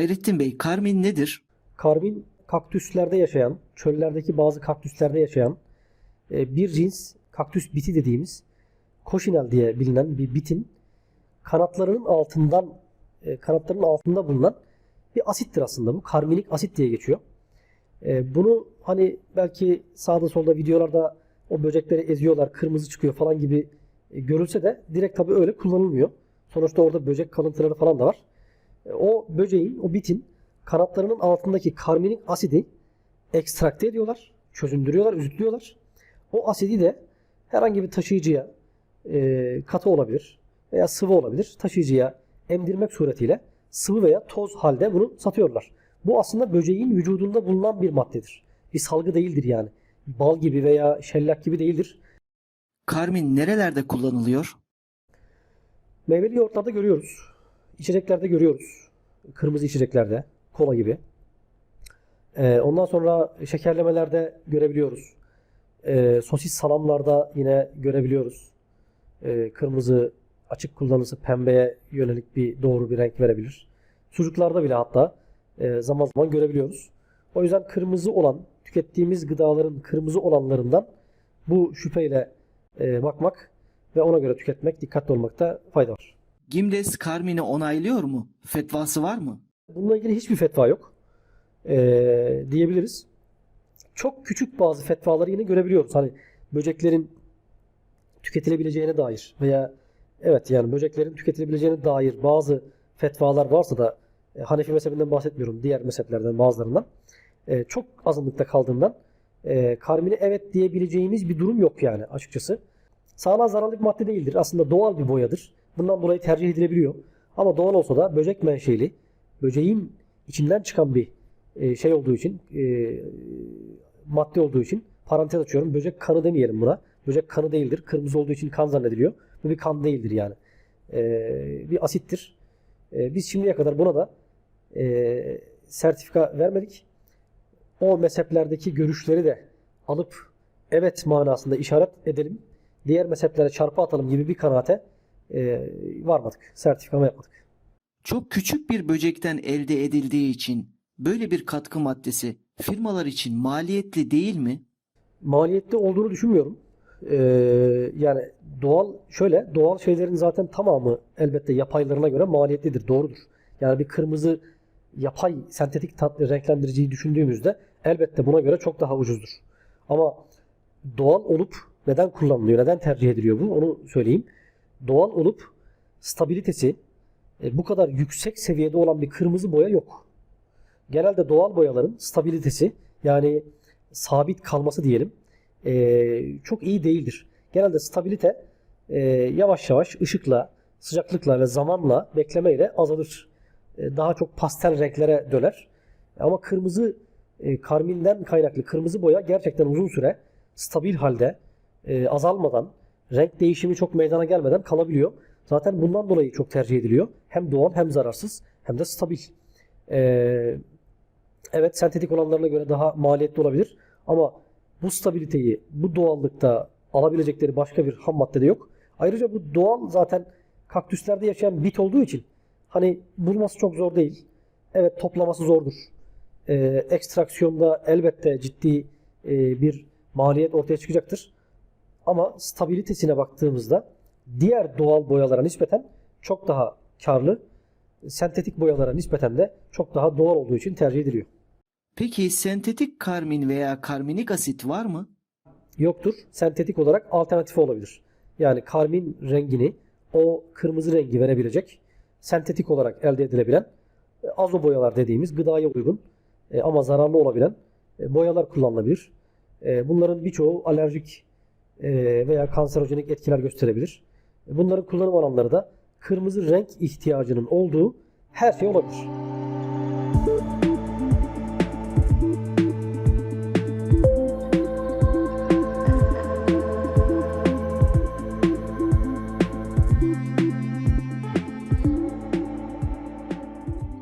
Hayrettin Bey, karmin nedir? Karbin kaktüslerde yaşayan, çöllerdeki bazı kaktüslerde yaşayan e, bir cins kaktüs biti dediğimiz koşinel diye bilinen bir bitin kanatlarının altından e, kanatlarının altında bulunan bir asittir aslında bu. Karminik asit diye geçiyor. E, Bunu hani belki sağda solda videolarda o böcekleri eziyorlar, kırmızı çıkıyor falan gibi e, görülse de direkt tabii öyle kullanılmıyor. Sonuçta orada böcek kalıntıları falan da var. E, O böceğin, o bitin kanatlarının altındaki karminik asidi ekstrakte ediyorlar, çözündürüyorlar, üzütlüyorlar. O asidi de herhangi bir taşıyıcıya e, katı olabilir veya sıvı olabilir. Taşıyıcıya emdirmek suretiyle sıvı veya toz halde bunu satıyorlar. Bu aslında böceğin vücudunda bulunan bir maddedir. Bir salgı değildir yani. Bal gibi veya şellak gibi değildir. Karmin nerelerde kullanılıyor? Meyveli yoğurtlarda görüyoruz. İçeceklerde görüyoruz. Kırmızı içeceklerde. Kola gibi. Ee, ondan sonra şekerlemelerde görebiliyoruz. Ee, sosis salamlarda yine görebiliyoruz. Ee, kırmızı açık kullanılırsa pembeye yönelik bir doğru bir renk verebilir. Sucuklarda bile hatta e, zaman zaman görebiliyoruz. O yüzden kırmızı olan, tükettiğimiz gıdaların kırmızı olanlarından bu şüpheyle e, bakmak ve ona göre tüketmek, dikkatli olmakta fayda var. Gimdes karmini onaylıyor mu? Fetvası var mı? Bununla ilgili hiçbir fetva yok ee, diyebiliriz. Çok küçük bazı fetvaları yine görebiliyoruz. Hani böceklerin tüketilebileceğine dair veya evet yani böceklerin tüketilebileceğine dair bazı fetvalar varsa da e, Hanefi mezhebinden bahsetmiyorum. Diğer mezheplerden bazılarından. e, çok azınlıkta kaldığından e, karmine evet diyebileceğimiz bir durum yok yani açıkçası. Sağlığa zararlı bir madde değildir. Aslında doğal bir boyadır. Bundan dolayı tercih edilebiliyor. Ama doğal olsa da böcek menşeli, böceğin içinden çıkan bir e, şey olduğu için, e, madde olduğu için parantez açıyorum. Böcek kanı demeyelim buna. Böcek kanı değildir. Kırmızı olduğu için kan zannediliyor. Bu bir kan değildir yani. E, bir asittir. E, biz şimdiye kadar buna da e, sertifika vermedik. O mezheplerdeki görüşleri de alıp evet manasında işaret edelim. Diğer mezheplere çarpı atalım gibi bir kanaate e, varmadık. Sertifikama yapmadık. Çok küçük bir böcekten elde edildiği için böyle bir katkı maddesi firmalar için maliyetli değil mi? maliyetli olduğunu düşünmüyorum. Ee, yani doğal şöyle doğal şeylerin zaten tamamı elbette yapaylarına göre maliyetlidir. Doğrudur. Yani bir kırmızı yapay sentetik tatlı renklendiriciyi düşündüğümüzde elbette buna göre çok daha ucuzdur. Ama doğal olup neden kullanılıyor, neden tercih ediliyor bu onu söyleyeyim. Doğal olup stabilitesi e, bu kadar yüksek seviyede olan bir kırmızı boya yok. Genelde doğal boyaların stabilitesi yani sabit kalması diyelim e, çok iyi değildir. Genelde stabilite e, yavaş yavaş ışıkla, sıcaklıkla ve zamanla beklemeyle azalır. E, daha çok pastel renklere döner. Ama kırmızı e, karminden kaynaklı kırmızı boya gerçekten uzun süre stabil halde e, azalmadan, renk değişimi çok meydana gelmeden kalabiliyor. Zaten bundan dolayı çok tercih ediliyor. Hem doğal hem zararsız hem de stabil. E, Evet sentetik olanlarına göre daha maliyetli olabilir ama bu stabiliteyi bu doğallıkta alabilecekleri başka bir ham madde de yok. Ayrıca bu doğal zaten kaktüslerde yaşayan bit olduğu için hani bulması çok zor değil. Evet toplaması zordur. Ee, ekstraksiyonda elbette ciddi e, bir maliyet ortaya çıkacaktır. Ama stabilitesine baktığımızda diğer doğal boyalara nispeten çok daha karlı, sentetik boyalara nispeten de çok daha doğal olduğu için tercih ediliyor. Peki sentetik karmin veya karminik asit var mı? yoktur. Sentetik olarak alternatif olabilir. Yani karmin rengini o kırmızı rengi verebilecek sentetik olarak elde edilebilen e, azo boyalar dediğimiz gıdaya uygun e, ama zararlı olabilen e, boyalar kullanılabilir. Bunların birçoğu alerjik veya kanserojenik etkiler gösterebilir. Bunların kullanım alanları da kırmızı renk ihtiyacının olduğu her şey olabilir.